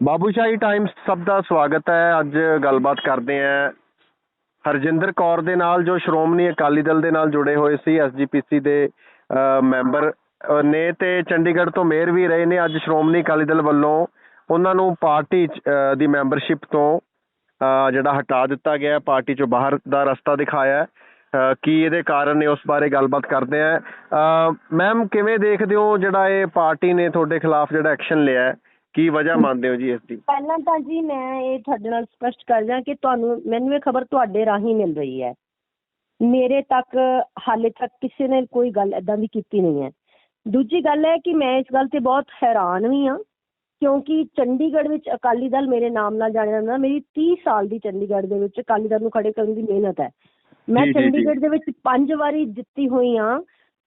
Babushahi Times ਸਭ ਦਾ ਸਵਾਗਤ ਹੈ। ਅੱਜ ਗੱਲਬਾਤ ਕਰਦੇ ਹਾਂ ਹਰਜਿੰਦਰ ਕੌਰ ਦੇ ਨਾਲ ਜੋ ਸ਼੍ਰੋਮਣੀ ਅਕਾਲੀ ਦਲ ਦੇ ਨਾਲ ਜੁੜੇ ਹੋਏ ਸੀ ਐਸਜੀਪੀਸੀ ਦੇ ਮੈਂਬਰ ਨੇ ਤੇ ਚੰਡੀਗੜ੍ਹ ਤੋਂ ਮੇਅਰ ਵੀ ਰਹੇ ਨੇ। ਅੱਜ ਸ਼੍ਰੋਮਣੀ ਅਕਾਲੀ ਦਲ ਵੱਲੋਂ ਉਹਨਾਂ ਨੂੰ ਪਾਰਟੀ 'ਚ, ਦੀ ਮੈਂਬਰਸ਼ਿਪ ਤੋਂ ਜਿਹੜਾ ਹਟਾ ਦਿੱਤਾ ਗਿਆ ਪਾਰਟੀ ਚੋਂ ਬਾਹਰ ਦਾ ਰਸਤਾ ਦਿਖਾਇਆ ਕੀ ਇਹਦੇ ਕਾਰਨ ਨੇ ਉਸ ਬਾਰੇ ਗੱਲਬਾਤ ਕਰਦੇ ਹਾਂ। ਮੈਮ ਕਿਵੇਂ ਦੇਖਦੇ ਹੋ ਜਿਹੜਾ ਇਹ ਪਾਰਟੀ ਨੇ ਤੁਹਾਡੇ ਖਿਲਾਫ ਜਿਹੜਾ ਐਕਸ਼ਨ ਲਿਆ ਹੈ? ਕੀ ਵਜ੍ਹਾ ਮੰਨਦੇ ਹੋ ਜੀ ਇਸ ਦੀ? ਪਹਿਲਾਂ ਤਾਂ ਜੀ ਮੈਂ ਇਹ ਤੁਹਾਡੇ ਨਾਲ ਸਪਸ਼ਟ ਕਰ ਦਿਆਂ ਕਿ ਤੁਹਾਨੂੰ ਮੈਨੂੰ ਇਹ ਖਬਰ ਤੁਹਾਡੇ ਰਾਹੀਂ ਮਿਲ ਰਹੀ ਹੈ। ਮੇਰੇ ਤੱਕ ਹਾਲੇ ਤੱਕ ਕਿਸੇ ਨੇ ਕੋਈ ਗੱਲ ਐਦਾਂ ਦੀ ਕੀਤੀ ਨਹੀਂ ਹੈ। ਦੂਜੀ ਗੱਲ ਹੈ ਕਿ ਮੈਂ ਇਸ ਗੱਲ ਤੇ ਬਹੁਤ ਹੈਰਾਨ ਵੀ ਹਾਂ ਕਿਉਂਕਿ ਚੰਡੀਗੜ੍ਹ ਵਿੱਚ ਅਕਾਲੀ ਦਲ ਮੇਰੇ ਨਾਮ ਨਾਲ ਜਾਣਿਆ ਜਾਂਦਾ ਮੇਰੀ 30 ਸਾਲ ਦੀ ਚੰਡੀਗੜ੍ਹ ਦੇ ਵਿੱਚ ਅਕਾਲੀ ਦਲ ਨੂੰ ਖੜੇ ਕਰਨ ਦੀ ਮਿਹਨਤ ਹੈ। ਮੈਂ। ਚੰਡੀਗੜ੍ਹ ਦੇ ਵਿੱਚ ਪੰਜ ਵਾਰੀ ਜਿੱਤੀ ਹੋਈ ਹਾਂ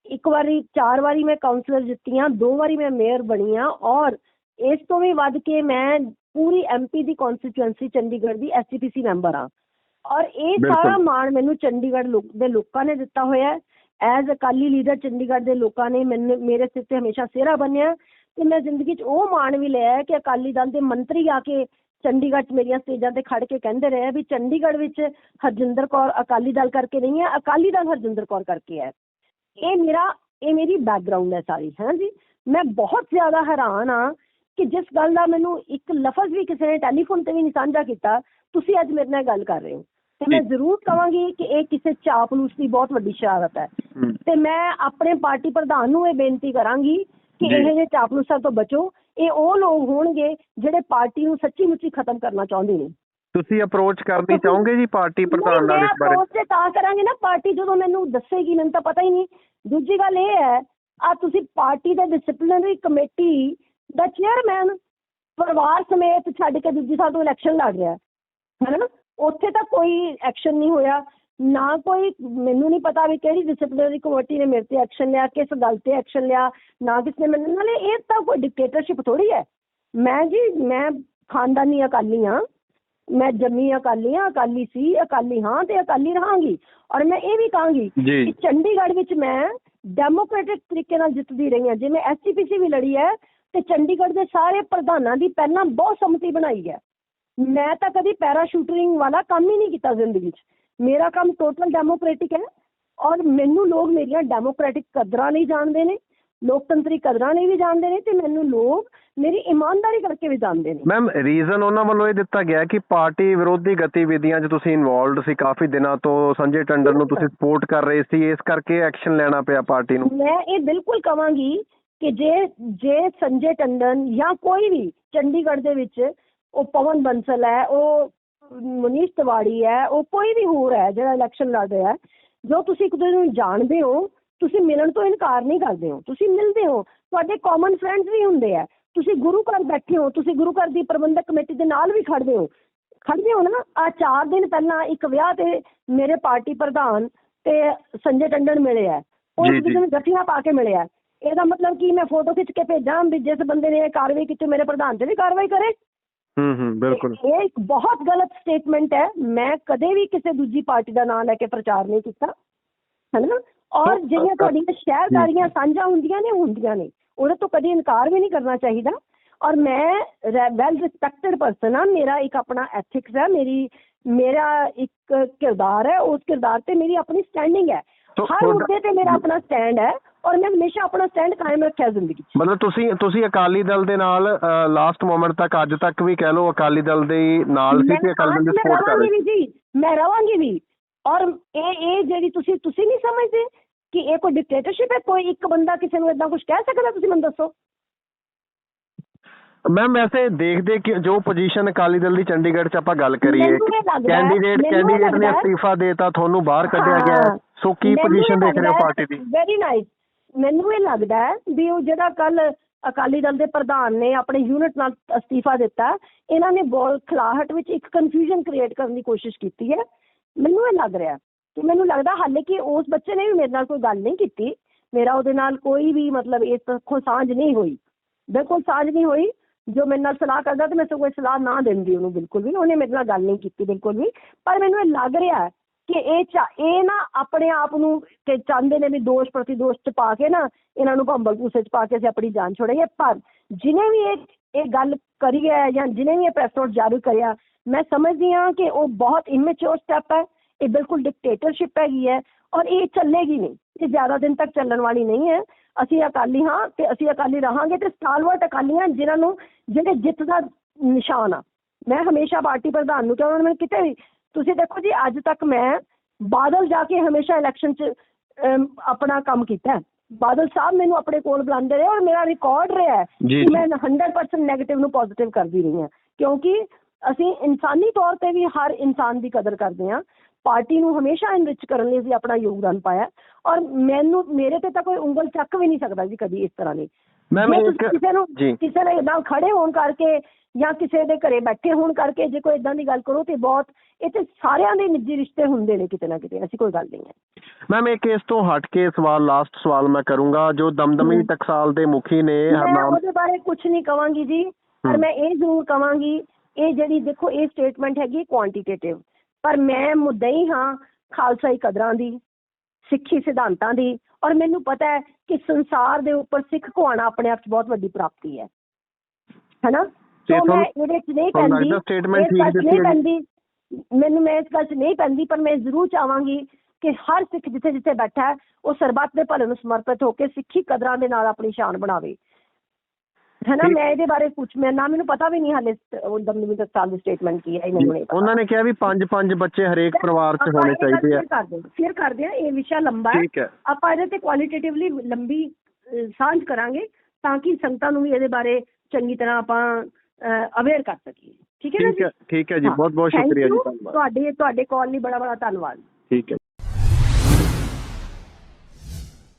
ਇੱਕ ਵਾਰੀ ਚਾਰ ਵਾਰੀ ਮੈਂ ਕਾਉਂਸਲਰ ਜਿੱਤੀ ਹਾਂ ਦੋ ਵਾਰੀ ਮੈਂ ਮੇਅਰ ਬਣੀ ਹਾਂ ਔਰ ਇਸ ਤੋਂ ਵੀ ਵੱਧ ਕੇ ਮੈਂ ਪੂਰੀ ਐਮਪੀ ਦੀ ਕਨਸਟੀਚੁਐਂਸੀ ਚੰਡੀਗੜ੍ਹ ਦੀ ਐਸਜੀਪੀਸੀ ਮੈਂਬਰ ਹਾਂ। ਔਰ ਇਹ। ਸਾਰਾ ਮਾਣ ਮੈਨੂੰ ਚੰਡੀਗੜ੍ਹ ਦੇ ਲੋਕਾਂ ਨੇ ਦਿੱਤਾ ਹੋਇਆ ਹੈ। ਐਜ਼ ਅਕਾਲੀ ਲੀਡਰ ਚੰਡੀਗੜ੍ਹ ਦੇ ਲੋਕਾਂ ਨੇ ਮੈਨੂੰ ਮੇਰੇ ਸਿਰ ਤੇ ਹਮੇਸ਼ਾ ਸਿਹਰਾ ਬੰਨਿਆ ਤੇ ਮੈਂ ਜ਼ਿੰਦਗੀ 'ਚ ਉਹ ਮਾਣ ਵੀ ਲਿਆ ਹੈ ਕਿ ਅਕਾਲੀ ਦਲ ਦੇ ਮੰਤਰੀ ਆ ਕੇ ਚੰਡੀਗੜ੍ਹ 'ਚ ਮੇਰੀਆਂ ਸਟੇਜਾਂ ਤੇ ਖੜ ਕੇ ਕਹਿੰਦੇ ਰਹੇ ਵੀ ਚੰਡੀਗੜ੍ਹ ਵਿੱਚ ਹਰਜਿੰਦਰ ਕੌਰ ਅਕਾਲੀ ਦਲ ਕਰਕੇ ਨਹੀਂ ਹੈ ਅਕਾਲੀ ਦਲ ਹਰਜਿੰਦਰ ਕੌਰ ਕਰਕੇ ਹੈ। ਇਹ ਮੇਰਾ ਇਹ ਮੇਰੀ ਬੈਕਗ੍ਰਾਉਂਡ ਹੈ ਸਾਰੀ ਹੈ ਜੀ। ਮੈਂ ਬਹੁਤ ਜ਼ਿਆਦਾ ਹੈਰਾਨ ਆ ਕਿ ਜਿਸ ਗੱਲ ਦਾ ਮੈਨੂੰ ਇੱਕ ਲਫ਼ਜ਼ ਵੀ ਕਿਸੇ ਨੇ ਟੈਲੀਫੋਨ ਤੇ ਵੀ ਨਹੀਂ ਸਾਂਝਾ ਕੀਤਾ ਤੁਸੀਂ ਅੱਜ ਮੇਰੇ ਨਾਲ ਗੱਲ ਕਰ ਰਹੇ ਹੋ। ਤੇ ਮੈਂ। ਜ਼ਰੂਰ ਕਹਾਂਗੀ ਕਿ ਇਹ ਕਿਸੇ ਚਾਪਲੂਸ ਦੀ ਬਹੁਤ ਵੱਡੀ ਸ਼ਰਾਰਤ ਹੈ। ਤੇ ਮੈਂ ਆਪਣੇ ਪਾਰਟੀ ਪ੍ਰਧਾਨ ਨੂੰ ਇਹ ਬੇਨਤੀ ਕਰਾਂਗੀ ਕਿ। ਇਹ ਜਿਹੇ ਚਾਪਲੂਸਾਂ ਤੋਂ ਬਚੋ। ਇਹ ਉਹ ਲੋਕ ਹੋਣਗੇ ਜਿਹੜੇ ਪਾਰਟੀ ਨੂੰ ਸੱਚੀ ਮੁੱਚੀ ਖਤਮ ਕਰਨਾ ਚਾਹੁੰਦੇ ਨੇ। ਤੁਸੀਂ ਅਪਰੋਚ ਕਰਨੀ ਚਾਹੋਗੇ ਜੀ ਪਾਰਟੀ ਪ੍ਰਧਾਨ ਨਾਲ ਇਸ ਬਾਰੇ? ਤੇ ਤਾਂ ਕਰਾਂਗੇ ਨਾ। ਪਾਰਟੀ ਜਦੋਂ ਮੈਨੂੰ ਦੱਸੇਗੀ ਮੈਨੂੰ ਤਾਂ ਪਤਾ ਹੀ ਨਹੀਂ। ਦੂਜੀ ਗੱਲ ਇਹ ਹੈ ਆ ਤੁਸੀਂ ਪਾਰਟੀ ਦੇ ਡਿਸਪਲਿਨਰੀ ਕਮੇਟੀ ਦਾ ਚੇਅਰਮੈਨ ਪਰਿਵਾਰ ਸਮੇਤ ਛੱਡ ਕੇ ਦੂਜੀ ਸਾਲ ਤੋਂ ਇਲੈਕਸ਼ਨ ਲੜ ਰਿਹਾ ਹੈ। ਨਾ ਉੱਥੇ ਤਾਂ ਕੋਈ ਐਕਸ਼ਨ ਨਹੀਂ ਹੋਇਆ। ਨਾ ਕੋਈ ਮੈਨੂੰ ਨਹੀਂ ਪਤਾ ਵੀ ਕਿਹੜੀ ਡਿਸਪਲਿਨਰੀ ਕਮੇਟੀ ਨੇ ਮੇਰੇ ਤੇ ਐਕਸ਼ਨ ਲਿਆ ਕਿਸ ਗੱਲ ਤੇ ਐਕਸ਼ਨ ਲਿਆ ਨਾ ਕਿਸ ਨੇ ਮੈਨੂੰ ਨਾਲੇ ਇਹ ਤਾਂ ਕੋਈ ਡਿਕਟੇਟਰਸ਼ਿਪ ਥੋੜੀ ਹੈ। ਮੈਂ ਜੀ ਮੈਂ ਖਾਨਦਾਨੀ ਅਕਾਲੀ ਹਾਂ। ਮੈਂ ਜੰਮੀ ਅਕਾਲੀ ਹਾਂ ਅਕਾਲੀ ਸੀ ਅਕਾਲੀ ਹਾਂ ਤੇ ਅਕਾਲੀ ਰਹਾਂਗੀ। ਔਰ ਮੈਂ ਇਹ ਵੀ ਕਹਾਂਗੀ ਜੀ। ਕਿ ਚੰਡੀਗੜ੍ਹ ਵਿੱਚ ਮੈਂ ਡੈਮੋਕ੍ਰੈਟਿਕ ਤਰੀਕੇ ਨਾਲ ਜਿੱਤਦੀ ਰਹੀ ਹਾਂ। ਜਿਵੇਂ ਐਸਜੀਪੀਸੀ ਵੀ ਲੜੀ ਹੈ ਤੇ ਚੰਡੀਗੜ੍ਹ ਦੇ ਸਾਰੇ ਪ੍ਰਧਾਨਾਂ ਦੀ ਪਹਿਲਾਂ ਬਹੁਤ ਸੰਮਤੀ ਬਣਾਈ ਹੈ। ਮੈਂ ਤਾਂ ਕਦੀ ਪੈਰਾਸ਼ੂਟਿੰਗ ਵਾਲਾ ਕੰਮ ਹੀ ਨਹੀਂ ਕੀਤਾ ਜ਼ਿੰਦਗੀ 'ਚ। ਮੇਰਾ ਕੰਮ ਟੋਟਲ ਡੈਮੋਕ੍ਰੈਟਿਕ ਹੈ ਔਰ ਮੈਨੂੰ ਲੋਕ ਮੇਰੀਆਂ ਡੈਮੋਕ੍ਰੈਟਿਕ ਕਦਰਾਂ ਨਹੀਂ ਜਾਣਦੇ ਨੇ ਲੋਕਤੰਤਰੀ ਕਦਰਾਂ ਨਹੀਂ ਵੀ ਜਾਣਦੇ ਨੇ ਤੇ ਮੈਨੂੰ ਲੋਕ ਮੇਰੀ ਇਮਾਨਦਾਰੀ ਕਰਕੇ ਵੀ ਜਾਣਦੇ ਨੇ। ਮੈਮ ਰੀਜ਼ਨ ਉਹਨਾਂ ਵੱਲੋਂ ਇਹ ਦਿੱਤਾ ਗਿਆ ਕਿ ਪਾਰਟੀ ਵਿਰੋਧੀ ਗਤੀਵਿਧੀਆਂ 'ਚ ਤੁਸੀਂ ਇਨਵੋਲਵਡ ਸੀ ਕਾਫੀ ਦਿਨਾਂ ਤੋਂ ਸੰਜੇ ਟੰਡਨ ਨੂੰ ਤੁਸੀਂ ਸਪੋਰਟ ਕਰ ਰਹੇ ਸੀ ਇਸ ਕਰਕੇ ਐਕਸ਼ਨ ਲੈਣਾ ਪਿਆ ਪਾਰਟੀ ਨੂੰ। ਮੈਂ ਇਹ ਬਿਲਕੁਲ ਕਵਾਂਗੀ ਕਿ ਜੇ ਜੇ ਸੰਜੇ ਟੰਡਨ ਜਾਂ ਕੋਈ ਵੀ ਚੰਡੀਗੜ੍ਹ ਦੇ ਵਿੱਚ ਉਹ ਪਵਨ ਬੰਸਲ ਹੈ ਉਹ ਮਨੀਸ਼ ਤਿਵਾੜੀ ਹੈ ਉਹ ਕੋਈ ਵੀ ਹੋਰ ਹੈ ਜਿਹੜਾ ਇਲੈਕਸ਼ਨ ਲੜ ਰਿਹਾ ਹੈ ਜੋ ਤੁਸੀਂ ਇੱਕ ਦੂਜੇ ਨੂੰ ਜਾਣਦੇ ਹੋ ਤੁਸੀਂ ਮਿਲਣ ਤੋਂ ਇਨਕਾਰ ਨਹੀਂ ਕਰਦੇ ਹੋ ਤੁਸੀਂ ਮਿਲਦੇ ਹੋ ਤੁਹਾਡੇ ਕਾਮਨ ਫਰੈਂਡਸ ਵੀ ਹੁੰਦੇ ਆ ਤੁਸੀਂ ਗੁਰੂ ਘਰ ਬੈਠੇ ਹੋ ਤੁਸੀਂ ਗੁਰੂ ਘਰ ਦੀ ਪ੍ਰਬੰਧਕ ਕਮੇਟੀ ਦੇ ਨਾਲ ਵੀ ਖੜਦੇ ਹੋ ਖੜਦੇ ਹੋ ਨਾ ਆ ਚਾਰ ਦਿਨ ਪਹਿਲਾਂ ਇੱਕ ਵਿਆਹ ਤੇ ਮੇਰੇ ਪਾਰਟੀ ਪ੍ਰਧਾਨ ਤੇ ਸੰਜੇ ਟੰਡਨ ਮਿਲੇ ਆ ਉਹ ਇੱਕ ਜੀ। ਦੂਜੇ ਨੂੰ ਗੱਠੀਆਂ ਪਾ ਕੇ ਮਿਲੇ ਆ ਇਹਦਾ ਮਤਲਬ ਕਿ ਮੈਂ ਫੋਟੋ ਖਿੱਚ ਕੇ ਭੇਜਾਂ ਵੀ ਜਿਸ ਬੰਦੇ ਨੇ ਇਹ ਕਾਰਵਾਈ ਕੀਤੀ ਮੇਰੇ ਪ੍ਰਧਾਨ ਤੇ ਵੀ ਕਾਰਵਾਈ ਕਰੇ? ਹੂੰ ਹੂੰ ਬਿਲਕੁਲ। ਇਹ ਇੱਕ ਬਹੁਤ ਗਲਤ ਸਟੇਟਮੈਂਟ ਹੈ। ਮੈਂ ਕਦੇ ਵੀ ਕਿਸੇ ਦੂਜੀ ਪਾਰਟੀ ਦਾ ਨਾਮ ਲੈ ਕੇ ਪ੍ਰਚਾਰ ਨਹੀਂ ਕੀਤਾ। ਹੈ ਨਾ ਔਰ ਜਿਹੜੀਆਂ ਤੁਹਾਡੀਆਂ ਸ਼ਹਿਰਦਾਰੀਆਂ ਸਾਂਝਾ ਹੁੰਦੀਆਂ ਨੇ ਹੁੰਦੀਆਂ ਨੇ। ਉਹਦੇ ਤੋਂ ਕਦੇ ਇਨਕਾਰ ਵੀ ਨਹੀਂ ਕਰਨਾ ਚਾਹੀਦਾ। ਔਰ ਮੈਂ ਵੈਲ ਰਿਸਪੈਕਟਡ ਪਰਸਨ ਆ ਮੇਰਾ ਇੱਕ ਆਪਣਾ ਐਥਿਕਸ ਹੈ। ਮੇਰੀ ਮੇਰਾ ਇੱਕ ਕਿਰਦਾਰ ਹੈ। ਉਸ ਕਿਰਦਾਰ ਤੇ ਮੇਰੀ ਆਪਣੀ ਸਟੈਂਡਿੰਗ ਹੈ। ਹਰ ਮੁੱਦੇ ਤੇ ਮੇਰਾ ਆਪਣਾ ਸਟੈਂਡ ਹੈ। ਔਰ ਮੈਂ ਹਮੇਸ਼ਾ ਆਪਣਾ ਸਟੈਂਡ ਕਾਇਮ ਰੱਖਿਆ ਜ਼ਿੰਦਗੀ 'ਚ। ਮਤਲਬ ਤੁਸੀਂ ਤੁਸੀਂ ਅਕਾਲੀ ਦਲ ਦੇ ਨਾਲ ਲਾਸਟ ਮੋਮੈਂਟ ਤੱਕ ਅੱਜ ਤੱਕ ਵੀ ਕਹਿ ਲਓ ਅਕਾਲੀ ਦਲ ਦੇ ਨਾਲ ਸੀ ਤੇ ਅਕਾਲੀ ਦਲ ਦੀ ਸਪੋਰਟ ਕਰ ਰਹੇ ਜੀ ਮੈਂ ਰਵਾਂਗੀ ਵੀ। ਔਰ ਇਹ ਇਹ ਜਿਹੜੀ ਤੁਸੀਂ ਤੁਸੀਂ ਨਹੀਂ ਸਮਝਦੇ ਕਿ ਇਹ ਕੋਈ ਡਿਕਟੇਟਰਸ਼ਿਪ ਹੈ? ਕੋਈ ਇੱਕ ਬੰਦਾ ਕਿਸੇ ਨੂੰ ਇਦਾਂ ਕੁਝ ਕਹਿ ਸਕਦਾ ਤੁਸੀਂ ਮੈਨੂੰ ਦੱਸੋ? ਮੈਮ ਵੈਸੇ ਦੇਖਦੇ ਕਿ ਜੋ ਪੋਜੀਸ਼ਨ ਅਕਾਲੀ ਦਲ ਦੀ ਚੰਡੀਗੜ੍ਹ 'ਚ ਆਪਾਂ ਗੱਲ ਕਰੀਏ ਕੈਂਡੀਡੇਟ ਕੈਂਡੀਡੇਟ ਨੇ ਅਸਤੀਫਾ ਦੇਤਾ ਤੁਹਾਨੂੰ ਬਾਹਰ ਕੱਢਿਆ ਗਿਆ। ਸੋ ਕੀ ਪੋਜੀਸ਼ਨ ਦੇਖ ਰਹੇ ਹੋ ਪਾਰਟੀ ਦੀ? ਵੈਰੀ ਨਾਈਸ ਮੈਨੂੰ ਇਹ ਲੱਗਦਾ ਹੈ ਵੀ ਉਹ ਜਿਹੜਾ ਕੱਲ ਅਕਾਲੀ ਦਲ ਦੇ ਪ੍ਰਧਾਨ ਨੇ ਆਪਣੇ ਯੂਨਿਟ ਨਾਲ ਅਸਤੀਫਾ ਦਿੱਤਾ, ਇਹਨਾਂ ਨੇ ਬੋਲ ਖਲਾਹਟ ਵਿੱਚ ਇੱਕ ਕਨਫਿਊਜ਼ਨ ਕ੍ਰੀਏਟ ਕਰਨ ਦੀ ਕੋਸ਼ਿਸ਼ ਕੀਤੀ ਹੈ। ਮੈਨੂੰ ਇਹ ਲੱਗ ਰਿਹਾ ਕਿ ਮੈਨੂੰ ਲੱਗਦਾ ਹਾਲੇ ਕਿ ਉਸ ਬੱਚੇ ਨੇ ਵੀ ਮੇਰੇ ਨਾਲ ਕੋਈ ਗੱਲ ਨਹੀਂ ਕੀਤੀ। ਮੇਰਾ ਉਹਦੇ ਨਾਲ ਕੋਈ ਵੀ ਮਤਲਬ ਇਸ ਪੱਖੋਂ ਸਾਂਝ ਨਹੀਂ ਹੋਈ। ਬਿਲਕੁਲ ਸਾਂਝ ਨਹੀਂ ਹੋਈ। ਜੋ ਮੇਰੇ ਨਾਲ ਸਲਾਹ ਕਰਦਾ ਤੇ ਮੈਂ ਸਗੋਂ ਕੋਈ ਸਲਾਹ ਨਾ ਦਿੰਦੀ ਉਹਨੂੰ ਬਿਲਕੁਲ ਵੀ। ਉਹਨੇ ਮੇਰੇ ਨਾਲ ਗੱਲ ਨਹੀਂ ਕੀਤੀ ਬਿਲਕੁਲ ਵੀ। ਪਰ ਮੈਨੂੰ ਇਹ ਲੱਗ ਰਿਹਾ ਕਿ ਇਹ ਚਾ- ਇਹ ਨਾ ਆਪਣੇ ਆਪ ਨੂੰ ਕਿ ਚਾਹੁੰਦੇ ਨੇ ਵੀ ਦੋਸ਼ ਪ੍ਰਤੀ ਦੋਸ਼ ਚ ਪਾ ਕੇ ਨਾ ਇਹਨਾਂ ਨੂੰ ਭੰਬਲ ਭੂਸੇ ਚ ਪਾ ਕੇ ਅਸੀਂ ਆਪਣੀ ਜਾਨ ਛੋੜਾਈਏ ਪਰ ਜਿਨੇ ਵੀ ਇਹ ਇਹ ਗੱਲ ਕਰੀ ਹੈ ਜਾਂ ਜਿਹਨੇ ਵੀ ਇਹ ਪ੍ਰੈਸ ਨੋਟ ਜਾਰੀ ਕਰਿਆ, ਮੈਂ ਸਮਝਦੀ ਹਾਂ ਕਿ ਉਹ ਬਹੁਤ ਇਮੈਚੁਰ ਸਟੈਪ ਹੈ, ਇਹ ਬਿਲਕੁਲ ਡਿਕਟੇਟਰਸ਼ਿਪ ਹੈਗੀ ਹੈ ਔਰ ਇਹ ਚੱਲੇਗੀ ਨਹੀਂ, ਇਹ ਜ਼ਿਆਦਾ ਦਿਨ ਤੱਕ ਚੱਲਣ ਵਾਲੀ ਨਹੀਂ ਹੈ। ਅਸੀਂ ਅਕਾਲੀ ਹਾਂ ਤੇ ਅਸੀਂ ਅਕਾਲੀ ਰਹਾਂਗੇ ਤੇ ਸਟਾਲਵਰਟ ਅਕਾਲੀ ਹਾਂ ਜਿਨ੍ਹਾਂ ਨੂੰ ਜਿਹੜੇ ਜਿੱਤ ਦਾ ਨਿਸ਼ਾਨ ਆ। ਮੈਂ ਹਮੇਸ਼ਾ ਪਾਰਟੀ ਪ੍ਰਧਾਨ ਨੂੰ ਕਿਹਾ, ਉਹਨਾਂ ਨੇ ਮੈਨੂੰ ਕਿਤੇ ਵੀ ਤੁਸੀਂ ਦੇਖੋ ਜੀ ਅੱਜ ਤੱਕ ਮੈਂ ਬਾਦਲ ਜਾ ਕੇ ਹਮੇਸ਼ਾ ਇਲੈਕਸ਼ਨ 'ਚ ਆਪਣਾ ਕੰਮ ਕੀਤਾ। ਬਾਦਲ ਸਾਹਿਬ ਮੈਨੂੰ ਆਪਣੇ ਕੋਲ ਬੁਲਾਉਂਦੇ ਰਹੇ ਔਰ ਮੇਰਾ ਰਿਕਾਰਡ ਰਿਹਾ ਹੈ ਕਿ ਮੈਂ 100% ਨੈਗੇਟਿਵ ਨੂੰ ਪੋਜ਼ਿਟਿਵ ਕਰਦੀ ਰਹੀ ਹਾਂ। ਕਿਉਂਕਿ ਅਸੀਂ ਇਨਸਾਨੀ ਤੌਰ ਤੇ ਵੀ ਹਰ ਇਨਸਾਨ ਦੀ ਕਦਰ ਕਰਦੇ ਹਾਂ। ਪਾਰਟੀ ਨੂੰ ਹਮੇਸ਼ਾ ਇਨਰਿਚ ਕਰਨ ਲਈ ਅਸੀਂ ਆਪਣਾ ਯੋਗਦਾਨ ਪਾਇਆ ਔਰ ਮੈਨੂੰ ਮੇਰੇ ਤੇ ਤਾਂ ਕੋਈ ਉਂਗਲ ਚੱਕ ਵੀ ਨਹੀਂ ਸਕਦਾ ਜੀ ਕਦੀ ਇਸ ਤਰ੍ਹਾਂ ਦੀ। ਤੁਸੀਂ ਕਿਸੇ ਨੂੰ ਕਿਸੇ ਨਾਲ ਖੜੇ ਹੋਣ ਕਰਕੇ ਜਾਂ ਕਿਸੇ ਦੇ ਘਰੇ ਬੈਠੇ ਹੋਣ ਕਰਕੇ ਜੇ ਕੋਈ ਇਦਾਂ ਦੀ ਗੱਲ ਕਰੋ ਤੇ ਬਹੁਤ ਇਹ ਤੇ ਸਾਰਿਆਂ ਦੇ ਨਿੱਜੀ ਰਿਸ਼ਤੇ ਹੁੰਦੇ ਨੇ ਕਿਤੇ ਨਾ ਕਿਤੇ ਐਸੀ ਕੋਈ ਗੱਲ ਨਹੀਂ ਹੈ ਮੈਮ ਇੱਕ ਇਸ ਤੋਂ ਹਟ ਕੇ ਸਵਾਲ ਲਾਸਟ ਸਵਾਲ ਮੈਂ ਕਰੂੰਗਾ ਜੋ ਦਮਦਮੀ। ਟਕਸਾਲ ਦੇ ਮੁਖੀ ਨੇ ਹਰਨਾਮ ਉਹਦੇ ਬਾਰੇ ਕੁਝ ਨਹੀਂ ਕਵਾਂਗੀ ਜੀ ਪਰ। ਮੈਂ ਇਹ ਜ਼ਰੂਰ ਕਵਾਂਗੀ ਇਹ ਜਿਹੜੀ ਦੇਖੋ ਇਹ ਸਟੇਟਮੈਂਟ ਹੈਗੀ ਕੁਆਂਟੀਟੇਟਿਵ ਪਰ ਮੈਂ ਮੁੱਦਈ ਹਾਂ ਖਾਲਸਾਈ ਕਦਰਾਂ ਦੀ ਸਿੱਖੀ ਸਿਧਾਂਤਾਂ ਦੀ ਔਰ ਮੈਨੂੰ ਪਤਾ ਹੈ ਕਿ ਸੰਸਾਰ ਦੇ ਉੱਪਰ ਸਿੱਖ ਕਹਾਣਾ ਆਪਣੇ ਆਪ 'ਚ ਬਹੁਤ ਵੱਡੀ ਪ੍ਰਾਪਤੀ ਹੈ ਹੈਨਾ ਤੇ ਸੋ ਮੈਂ ਤੁਹਾਨੂੰ- ਇਹਦੇ 'ਚ ਨਹੀਂ ਤੁਹਾਨੂੰ ਪੈਂਦੀ। ਲੱਗਦਾ statement ਇਸ ਗੱਲ 'ਚ ਠੀਕ ਨਹੀਂ ਦਿੱਤੀ ਹੈ ਪੈਂਦੀ। ਮੈਨੂੰ ਮੈਂ ਇਸ ਗੱਲ 'ਚ ਨਹੀਂ ਪੈਂਦੀ ਪਰ ਮੈਂ ਜ਼ਰੂਰ ਚਾਹਾਂਗੀ ਕਿ ਹਰ ਸਿੱਖ ਜਿੱਥੇ ਜਿੱਥੇ ਬੈਠਾ ਹੈ ਉਹ ਸਰਬੱਤ ਦੇ ਭਲੇ ਨੂੰ ਸਮਰਪਿਤ ਹੋ ਕੇ ਸਿੱਖੀ ਕਦਰਾਂ ਦੇ ਨਾਲ ਆਪਣੀ ਸ਼ਾਨ ਬਣਾਵੇ। ਹੈ ਨਾ? ਠੀਕ। ਮੈਂ ਇਹਦੇ ਬਾਰੇ ਕੁਝ ਮੈਂ ਨਾ ਮੈਨੂੰ ਪਤਾ ਵੀ ਨਹੀਂ ਹਾਲੇ ਉਹ ਦਮਦਮੀ ਦਸਤਾਨ ਦੀ ਸਟੇਟਮੈਂਟ ਕੀ ਹੈ ਇਹ ਮੈਨੂੰ ਨਹੀਂ ਪਤਾ। ਉਹਨਾਂ ਨੇ ਕਿਹਾ ਵੀ ਪੰਜ ਪੰਜ ਬੱਚੇ ਹਰੇਕ ਪਰਿਵਾਰ 'ਚ ਆਪਾਂ ਹੋਣੇ ਇਹ ਗੱਲ ਚਾਹੀਦੇ ਆ। ਫਿਰ ਕਰਦੇ ਹਾਂ। ਫਿਰ ਕਰਦੇ ਹਾਂ ਇਹ ਵਿਸ਼ਾ ਲੰਬਾ ਹੈ। ਠੀਕ ਹੈ। ਆਪਾਂ ਇਹਦੇ ਤੇ ਕੁਆਲਿਟੇਟਿਵਲੀ ਲੰਬੀ ਅਹ, ਸਾਂਝ ਕਰਾਂਗੇ ਤਾਂ ਕਿ ਸੰਗਤਾਂ ਨੂੰ ਵੀ ਇਹਦੇ ਬਾਰੇ ਚੰਗੀ ਤਰ੍ਹਾਂ ਆਪਾਂ ਅਵੇਅਰ ਕਰ ਸਕੀਏ। ਠੀਕ ਹੈ ਨਾ ਠੀਕ ਹੈ ਜੀ। ਬਹੁਤ ਬਹੁਤ ਸ਼ੁਕਰੀਆ ਜੀ ਤੁਹਾਡੇ ਤੁਹਾਡੇ ਕਾਲ ਲਈ ਬੜਾ ਬੜਾ ਧੰਨਵਾਦ। ਠੀਕ ਹੈ।